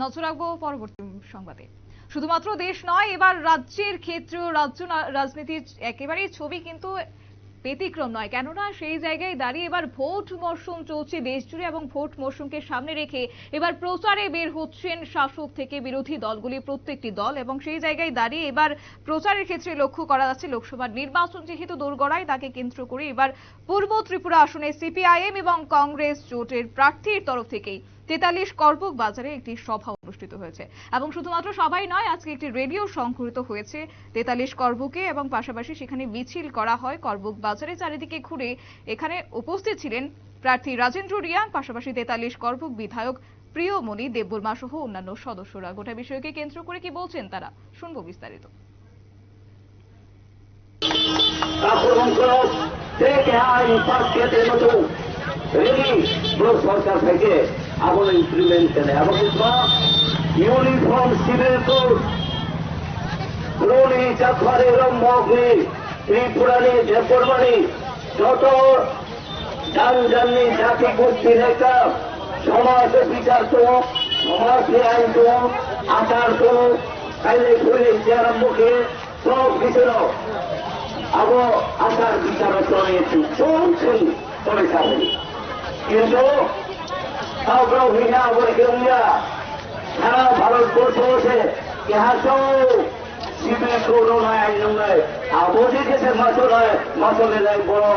নজর রাখব পরবর্তী সংবাদে। শুধুমাত্র দেশ নয়, এবার রাজ্যের ক্ষেত্রেও রাজ্য রাজনীতির একেবারেই ছবি কিন্তু ব্যতিক্রম নয়। কেননা সেই জায়গায় দাঁড়িয়ে এবার ভোট মরশুম চলছে দেশ জুড়ে এবং ভোট মরশুমকে সামনে রেখে এবার প্রচারে বের হচ্ছেন শাসক থেকে বিরোধী দলগুলি, প্রত্যেকটি দল এবং সেই জায়গায় দাঁড়িয়ে এবার প্রচারের ক্ষেত্রে লক্ষ্য করা যাচ্ছে লোকসভার নির্বাচন যেহেতু দোরগড়ায়, তাকে কেন্দ্র করে এবার পূর্ব ত্রিপুরা আসনে সিপিআইএম এবং কংগ্রেস জোটের প্রার্থীর তরফ থেকেই। তেতাল্লিশ করবুক বাজারে একটি সভা অনুষ্ঠিত হয়েছে। এবং শুধুমাত্র সবাই নয়, আজকে একটি রেডিও সংঘটিত হয়েছে। তেতাল্লিশ করবুকে এবং পাশাপাশি সেখানে মিছিল করা হয় করবুক বাজারে চারিদিকে ঘুরে এখানে উপস্থিত ছিলেন প্রার্থী রাজেন্দ্র রিয়াং, পাশাপাশি তেতাল্লিশ করবুক বিধায়ক প্রিয়মণি দেববর্মা সহ অন্যান্য সদস্যরা। গোটা বিষয়কে কেন্দ্র করে কি বলছেন তারা? শুনব বিস্তারিত। আক্রমণ করো রেডি ব্লক সরকার থেকে আগুন ইমপ্লিমেন্টেশন এবং ইউনিফর্ম সিভিল কোড রোলি চাকরি মগ্নি ত্রিপুরানি দেবর্মানি যত যান জাননি জাতি গোষ্ঠী রেখা সমাজ বিচার তো সমাজ আইন তো আচার তো কাইলে ফুলে আরম্ভ করে সব কিছু আবো আচার বিচার চলেছি চলছে চলে যাবে কিন্তু বলে কেউয়া সারা ভারতবর্ষ বসে ইহা তো শিবির কোনো নয় মাসলে নয় বড়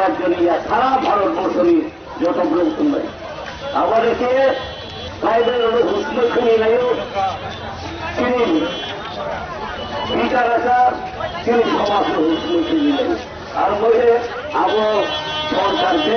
রাজ্য নিয়ে। সারা ভারতবর্ষ নিয়ে যত আবার বাইবেল তিনি বিচার তিনি সমাজ হুসমুখী আর বলে সরকারকে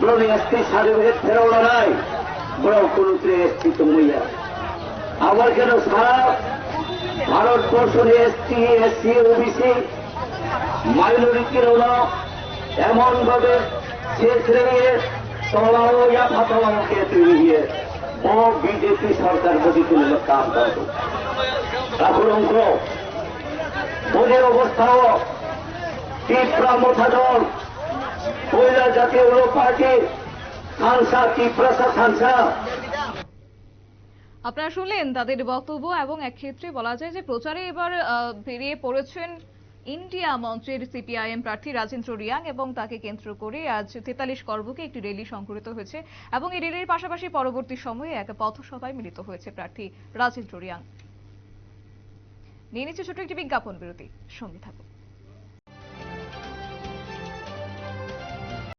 ব্রনি এসটি সার্টিফিকেট ফেরাও নাই। বড় কোনত্রে এসটি তো মইয়া। আবার কেন সারা ভারতবর্ষ এসটি এসসি ওবিসি মাইনরিটির হল এমন ভাবে শেষ রেগে তলাও ইয়া ফাতলাওকে তৈরি হয়ে ও বিজেপি সরকার প্রতি তুলে কাম করতো এখন অঙ্ক ওদের অবস্থাও তীব্রা মোথাদল মহিলা জাতীয় লোক পার্টি সাংসা তীব্রাসা সাংসা আপনারা শুনলেন তাদের বক্তব্য এবং এক ক্ষেত্রে বলা যায় যে প্রচারে এবার বেরিয়ে পড়েছেন ইন্ডিয়া মঞ্চের সিপিআইএম প্রার্থী রাজেন্দ্র রিয়াং এবং তাকে কেন্দ্র করে আজ তেতাল্লিশ করবুকে একটি র্যালি সংঘটিত হয়েছে এবং এই র্যালির পাশাপাশি পরবর্তী সময়ে এক পথসভায় মিলিত হয়েছে প্রার্থী রাজেন্দ্র রিয়াং। নিয়ে নিচ্ছে ছোট একটি বিজ্ঞাপন বিরতি, সঙ্গে থাকুন।